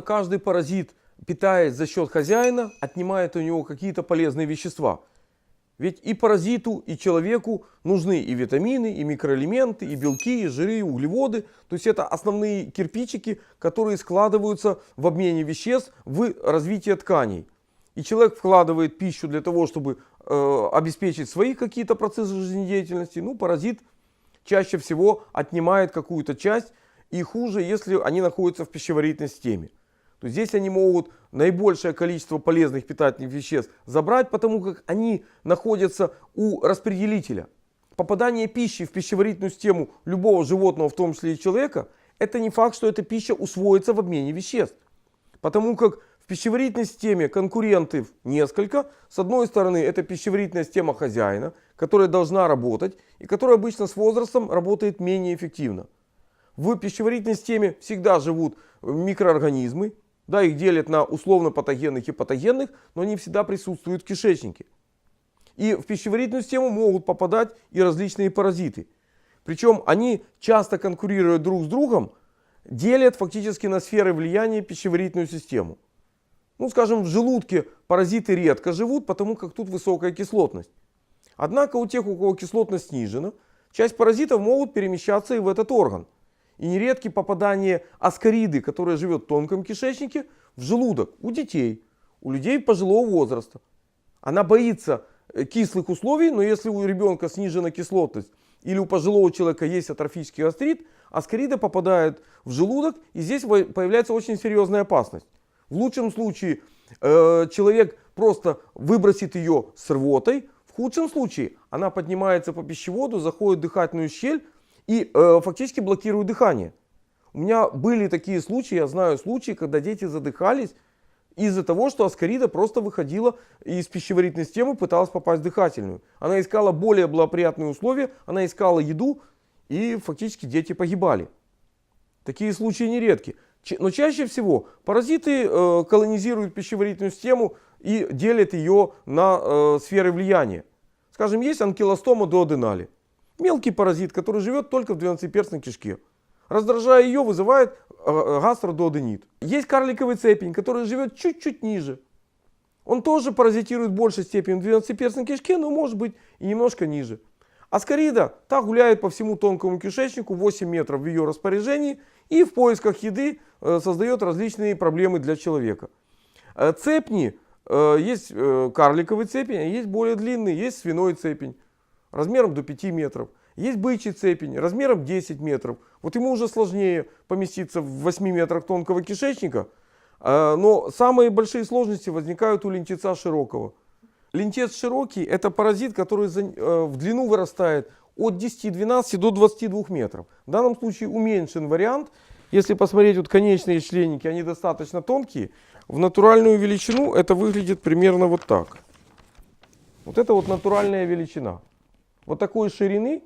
Естественно, каждый паразит, питаясь за счет хозяина, отнимает у него какие-то полезные вещества. Ведь и паразиту, и человеку нужны и витамины, и микроэлементы, и белки, и жиры, и углеводы. То есть это основные кирпичики, которые складываются в обмене веществ в развитие тканей. И человек вкладывает пищу для того, чтобы э, обеспечить свои какие-то процессы жизнедеятельности. Ну, паразит чаще всего отнимает какую-то часть. И хуже, если они находятся в пищеварительной системе то здесь они могут наибольшее количество полезных питательных веществ забрать, потому как они находятся у распределителя. Попадание пищи в пищеварительную систему любого животного, в том числе и человека, это не факт, что эта пища усвоится в обмене веществ. Потому как в пищеварительной системе конкурентов несколько. С одной стороны, это пищеварительная система хозяина, которая должна работать и которая обычно с возрастом работает менее эффективно. В пищеварительной системе всегда живут микроорганизмы, да, их делят на условно патогенных и патогенных, но они всегда присутствуют в кишечнике. И в пищеварительную систему могут попадать и различные паразиты. Причем они часто конкурируют друг с другом, делят фактически на сферы влияния пищеварительную систему. Ну, скажем, в желудке паразиты редко живут, потому как тут высокая кислотность. Однако у тех, у кого кислотность снижена, часть паразитов могут перемещаться и в этот орган и нередки попадание аскариды, которая живет в тонком кишечнике, в желудок у детей, у людей пожилого возраста. Она боится э, кислых условий, но если у ребенка снижена кислотность или у пожилого человека есть атрофический гастрит, аскарида попадает в желудок и здесь появляется очень серьезная опасность. В лучшем случае э, человек просто выбросит ее с рвотой, в худшем случае она поднимается по пищеводу, заходит в дыхательную щель, и э, фактически блокируют дыхание. У меня были такие случаи, я знаю случаи, когда дети задыхались из-за того, что аскарида просто выходила из пищеварительной системы, пыталась попасть в дыхательную. Она искала более благоприятные условия, она искала еду, и фактически дети погибали. Такие случаи нередки. Но чаще всего паразиты э, колонизируют пищеварительную систему и делят ее на э, сферы влияния. Скажем, есть анкилостома дуоденали. Мелкий паразит, который живет только в двенадцатиперстной кишке. Раздражая ее, вызывает э, э, гастродуоденит. Есть карликовый цепень, который живет чуть-чуть ниже. Он тоже паразитирует большей степени в двенадцатиперстной кишке, но может быть и немножко ниже. Аскарида та гуляет по всему тонкому кишечнику 8 метров в ее распоряжении и в поисках еды э, создает различные проблемы для человека. Цепни, есть карликовый цепень, а есть более длинный, есть свиной цепень размером до 5 метров. Есть бычий цепень размером 10 метров. Вот ему уже сложнее поместиться в 8 метрах тонкого кишечника. А, но самые большие сложности возникают у лентеца широкого. Лентец широкий это паразит, который э, в длину вырастает от 10-12 до 22 метров. В данном случае уменьшен вариант. Если посмотреть вот конечные членники, они достаточно тонкие. В натуральную величину это выглядит примерно вот так. Вот это вот натуральная величина вот такой ширины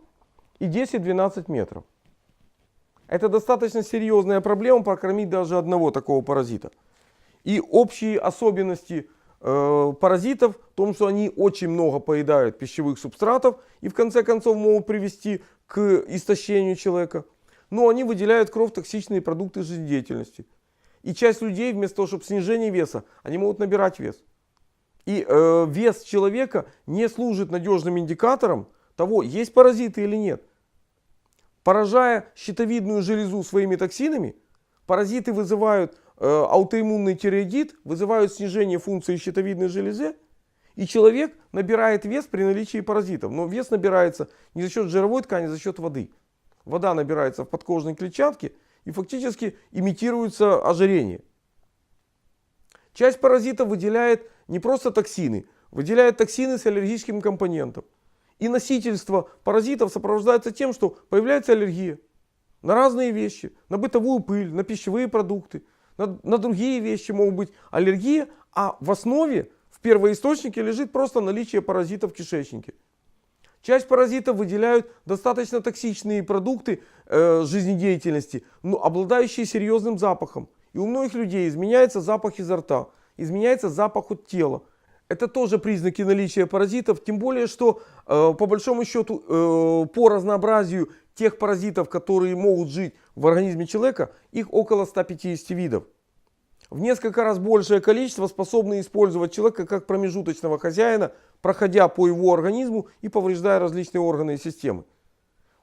и 10-12 метров. Это достаточно серьезная проблема прокормить даже одного такого паразита. И общие особенности э, паразитов в том, что они очень много поедают пищевых субстратов и в конце концов могут привести к истощению человека. Но они выделяют кровь токсичные продукты жизнедеятельности. И часть людей вместо того, чтобы снижение веса, они могут набирать вес. И э, вес человека не служит надежным индикатором того, есть паразиты или нет. Поражая щитовидную железу своими токсинами, паразиты вызывают э, аутоиммунный тиреоидит, вызывают снижение функции щитовидной железы, и человек набирает вес при наличии паразитов. Но вес набирается не за счет жировой ткани, а за счет воды. Вода набирается в подкожной клетчатке и фактически имитируется ожирение. Часть паразитов выделяет не просто токсины, выделяет токсины с аллергическим компонентом. И носительство паразитов сопровождается тем, что появляется аллергия на разные вещи, на бытовую пыль, на пищевые продукты, на, на другие вещи могут быть аллергия, а в основе, в первоисточнике лежит просто наличие паразитов в кишечнике. Часть паразитов выделяют достаточно токсичные продукты э, жизнедеятельности, но обладающие серьезным запахом. И у многих людей изменяется запах изо рта, изменяется запах от тела. Это тоже признаки наличия паразитов, тем более, что по большому счету э, по разнообразию тех паразитов, которые могут жить в организме человека, их около 150 видов. в несколько раз большее количество способны использовать человека как промежуточного хозяина, проходя по его организму и повреждая различные органы и системы.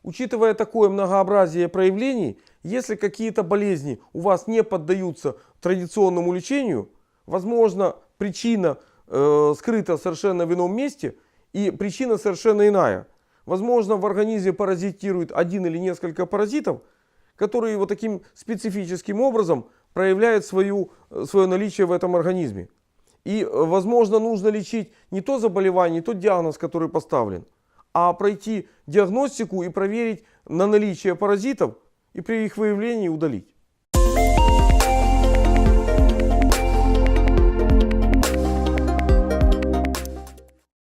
Учитывая такое многообразие проявлений, если какие-то болезни у вас не поддаются традиционному лечению, возможно причина э, скрыта совершенно в ином месте и причина совершенно иная. Возможно в организме паразитирует один или несколько паразитов, которые вот таким специфическим образом проявляют свою, э, свое наличие в этом организме. И, э, возможно, нужно лечить не то заболевание, не тот диагноз, который поставлен, а пройти диагностику и проверить на наличие паразитов и при их выявлении удалить.